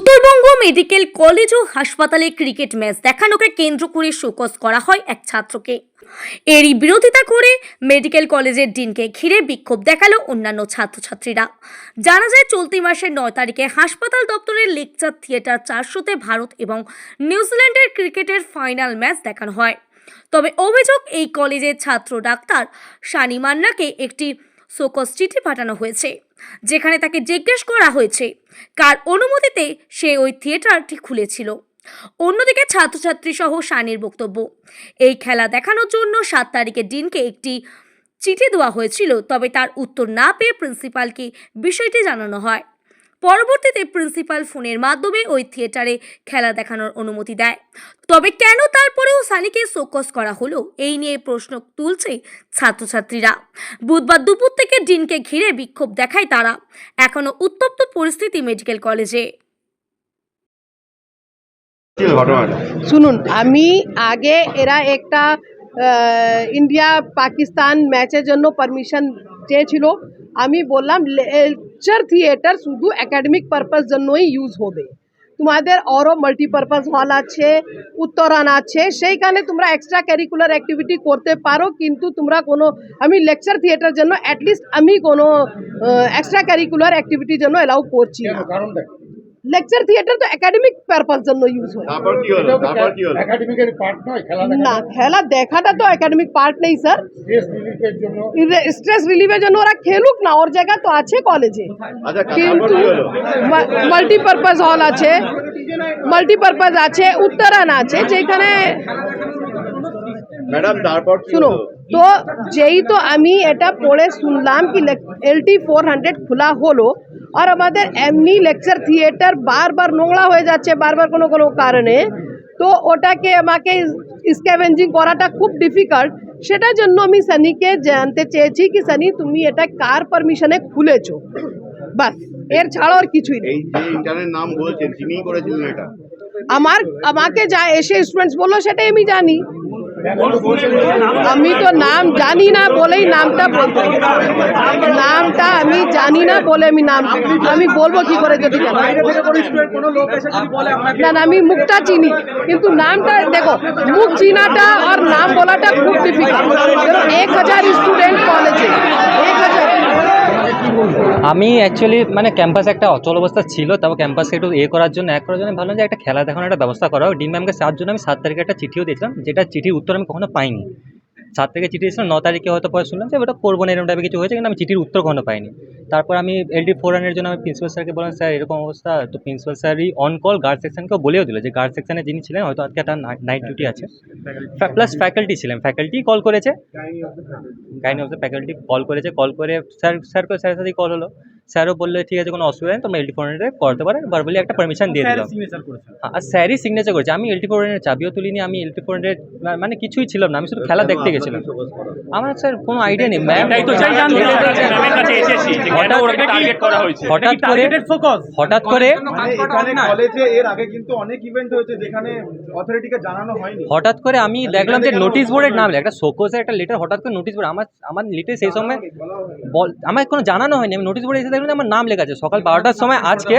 Uttarbanga medical college ও হাসপাতালে cricket match দেখানোকে কেন্দ্র করে শোকজ করা হয় এক ছাত্রকে। এরই বিরোধিতা করে মেডিকেল কলেজের ডিনকে ঘিরে বিক্ষোভ দেখাল অন্যান্য ছাত্রছাত্রীরা। জানা যায়, চলতি মাসের নয় তারিখে হাসপাতাল দপ্তরের লেকচার থিয়েটার চারশোতে ভারত এবং নিউজিল্যান্ডের ক্রিকেটের ফাইনাল ম্যাচ দেখানো হয়। তবে অভিযোগ, এই কলেজের ছাত্র ডাক্তার শানি মান্নাকে একটি শোকজ চিঠি পাঠানো হয়েছে। যেখানে তাকে জিজ্ঞেস করা হয়েছে। কার অনুমতিতে সে ওই থিয়েটারটি খুলেছিল? অন্যদিকে ছাত্রছাত্রী সহ সানির বক্তব্য, এই খেলা দেখানোর জন্য সাত তারিখে ডিনকে একটি চিঠি দেওয়া হয়েছিল, তবে তার উত্তর না পেয়ে প্রিন্সিপালকে বিষয়টি জানানো হয়। পরবর্তীতে প্রিন্সিপাল ফোনের মাধ্যমে ওই থিয়েটারে খেলা দেখানোর অনুমতি দেয়। তবে কেন তারপরেও সানিকে শোকস করা হলো, এই নিয়ে প্রশ্ন তুলছে ছাত্রছাত্রীরা। বুধবার দুপুর থেকে ডিনকে ঘিরে বিক্ষোভ দেখায় তারা। এখনও উত্তপ্ত পরিস্থিতি মেডিকেল কলেজে। শুনুন, আমি আগে এরা একটা ইন্ডিয়া পাকিস্তান ম্যাচের জন্য পারমিশন চেয়েছিল। আমি বললাম লেকচার থিয়েটার শুধু একাডেমিক পারপাস জন্যই ইউজ হবে। তোমাদের আরও মাল্টিপারপাস হল আছে, উত্তরণ আছে, সেইখানে তোমরা এক্সট্রা ক্যারিকুলার অ্যাক্টিভিটি করতে পারো, কিন্তু তোমরা কোনো, আমি লেকচার থিয়েটার জন্য অ্যাটলিস্ট আমি কোনো এক্সট্রা ক্যারিকুলার অ্যাক্টিভিটির জন্য অ্যালাউ করছি না। লেকচার থিয়েটার তো একাডেমিক পারপাস জন্য ইউজ হয়। তারপর কি হলো? তারপর কি হলো? একাডেমিকের পার্ট নয় খেলা না খেলা দেখাটা তো একাডেমিক পার্ট নেই স্যার স্ট্রেস রিলিফের জন্য। স্ট্রেস রিলিফের জন্য ওরা খেলুক না ওর জায়গা তো আছে কলেজে আচ্ছা কিন্তু কি হলো? মাল্টিপারপাস হল আছে মাল্টিপারপাস আছে উত্তরায়ণ আছে যেখানে ম্যাডাম তারপর শুনো তো যেই তো আমি এটা পড়ে শুনলাম কি এল টি ফোর হান্ড্রেড খোলা হলো আর আমাদের এমনি লেকচার থিয়েটার বারবার নোংরা হয়ে যাচ্ছে বারবার কোনো কোনো কারণে। তো ওটাকে আমাকে স্ক্যাভেঞ্জিং করাটা খুব ডিফিকাল্ট সেটার জন্য আমি সানিকে জানতে চেয়েছি কি সানি তুমি এটা কার পারমিশনে খুলেছো? বাসের ছাড়া আর কিছুই নেই। নাম বলছেন তিনিই করেছিলেন এটা? আমার আমাকে যা এসে স্টুডেন্টস বলল সেটাই আমি জানি। আমি তো নাম জানি না বলেই নামটা বলতে নামটা আমি জানি না বলে আমি নাম আমি বলব কি করে যদি না না, আমি মুখটা চিনি, কিন্তু নামটা দেখো, মুখ চিনাটা আর নাম বলাটা খুব ডিফিকাল্ট এক হাজার স্টুডেন্ট কলেজে এক হাজার। আমি অ্যাকচুয়ালি মানে ক্যাম্পাসে একটা অচল অবস্থা ছিল তারপর ক্যাম্পাসকে একটু এ করার জন্য, এক করার জন্য ভাবলাম যে একটা খেলা দেখানোর একটা ব্যবস্থা করা হোক। ডিম ম্যামকে সাত জন্য আমি সাত তারিখে একটা চিঠিও দিয়েছিলাম, যেটা চিঠির উত্তর আমি কখনো পাইনি। সাত তারিখে চিঠি দিয়েছিলাম ন তারিখে হয়তো পরে শুনলাম যে ওটা করব না এরকম টাইপের কিছু হয়েছে কিন্তু আমি চিঠির উত্তর কখনো পাইনি। তারপর আমি এলডি ফোর রানের জন্য আমি প্রিন্সিপাল স্যারকে বললাম স্যার এরকম অবস্থা। তো প্রিন্সিপাল স্যারই অন কল গার্ড সেকশনকেও বলেও দিল যে গার্ড সেকশনে যিনি ছিলেন হয়তো আজকে একটা নাইট ডিউটি আছে। প্লাস ফ্যাকাল্টি ছিলেন ফ্যাকাল্টি কল করেছে। Gynae of the faculty call করেছে কল করে স্যার স্যারকে স্যারের সাথেই কল হলো। স্যারও বলল ঠিক আছে কোনো অসুবিধা নেই তোমরা এলটি ফোরেনে করতে পারেন ভার্বালি একটা পারমিশন দিয়ে দিলাম। হ্যাঁ, আর স্যারই সিগনেচার করেছে। আমি এলটি ফোরেনের চাবিও তুলিনি আমি এলটি ফোরেনের মানে কিছুই ছিলাম না আমি শুধু খেলা দেখতে গেছিলাম। আমার স্যার কোনো আইডিয়া নেই হঠাৎ- করা হয়েছে। হঠাৎ করে হঠাৎ করে এখানে কলেজে এর আগে কিন্তু অনেক ইভেন্ট হয়েছে যেখানে অথরিটিকে জানানো হয়নি। হঠাৎ করে আমি দেখলাম যে নোটিশ বোর্ডের নাম লেখা একটা শোকসের একটা লেটার হঠাৎ করে নোটিশ বোর্ড আমার আমার লিটে সেই সময় বল আমার কোনো জানানো হয়নি আমি নোটিশ বোর্ডে এসে যে আমার নাম লেখা আছে। সকাল বারোটার সময় আজকে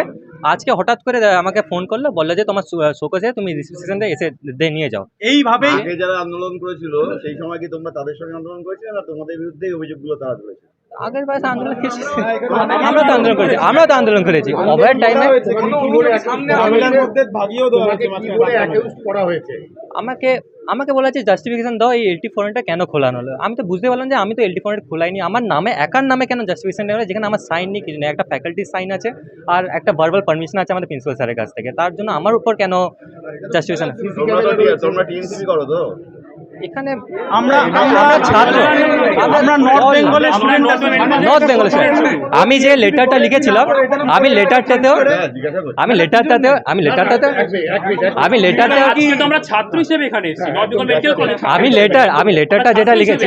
আজকে হঠাৎ করে আমাকে ফোন করল বলল যে তোমার শোকসে তুমি রিসিপশনে এসে নিয়ে যাও। এইভাবে আগে যারা আন্দোলন করেছিল সেই সময় কি তোমরা তাদের সঙ্গে আন্দোলন করেছিলে না তোমাদের বিরুদ্ধে অভিযোগগুলো তারা তুলেছে আগের বয়সে আন্দোলন করেছি আমরা তো আন্দোলন করেছি আমরাও তো আন্দোলন করেছি। ওভার টাইমে হয়েছে হয়েছে আমাকে আমাকে বলা হচ্ছে জাস্টিফিকেশন দাও এই এলটি ফোনটা কেন খোলানো হলো? আমি তো বুঝতে পারলাম যে আমি তো এলটি ফোনটা খোলাইনি। আমার নামে একার নামে কেন জাস্টিফিকেশন দেওয়া যেখানে আমার সাইন নেই কিছু নেই। একটা ফ্যাকাল্টির সাইন আছে আর একটা ভার্বাল পারমিশন আছে আমাদের প্রিন্সিপাল স্যারের কাছ থেকে। তার জন্য আমার উপর কেন জাস্টিফিকেশন এখানে আমরা আমরা ছাত্র। আমরা নর্থ বেঙ্গলের নর্থ বেঙ্গল আমি যে লেটারটা লিখেছিলাম আমি লেটারটাতেও হ্যাঁ আমি লেটারটাতেও আমি লেটারটাতেও আমি লেটারটাও তো আমরা ছাত্র হিসেবে এখানে এসেছি। নর্থ বেঙ্গল মেডিকেল কলেজ আমি লেটার আমি লেটারটা যেটা লিখেছি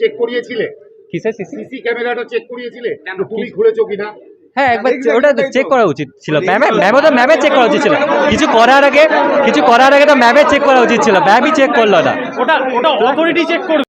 চেক করিয়েছিলে? কিসের সিসি সিসি ক্যামেরাটা চেক করিয়েছিলে? তুমি খুলেছো কিনা? হ্যাঁ একবার ওটা চেক করা উচিত ছিল। ম্যামে ম্যামও তো ম্যামে চেক করা উচিত ছিল। কিছু করার আগে কিছু করার আগে তো ম্যামে চেক করা উচিত ছিল। ম্যামই চেক করল না। ওটা ওটা অথরিটি চেক করবে।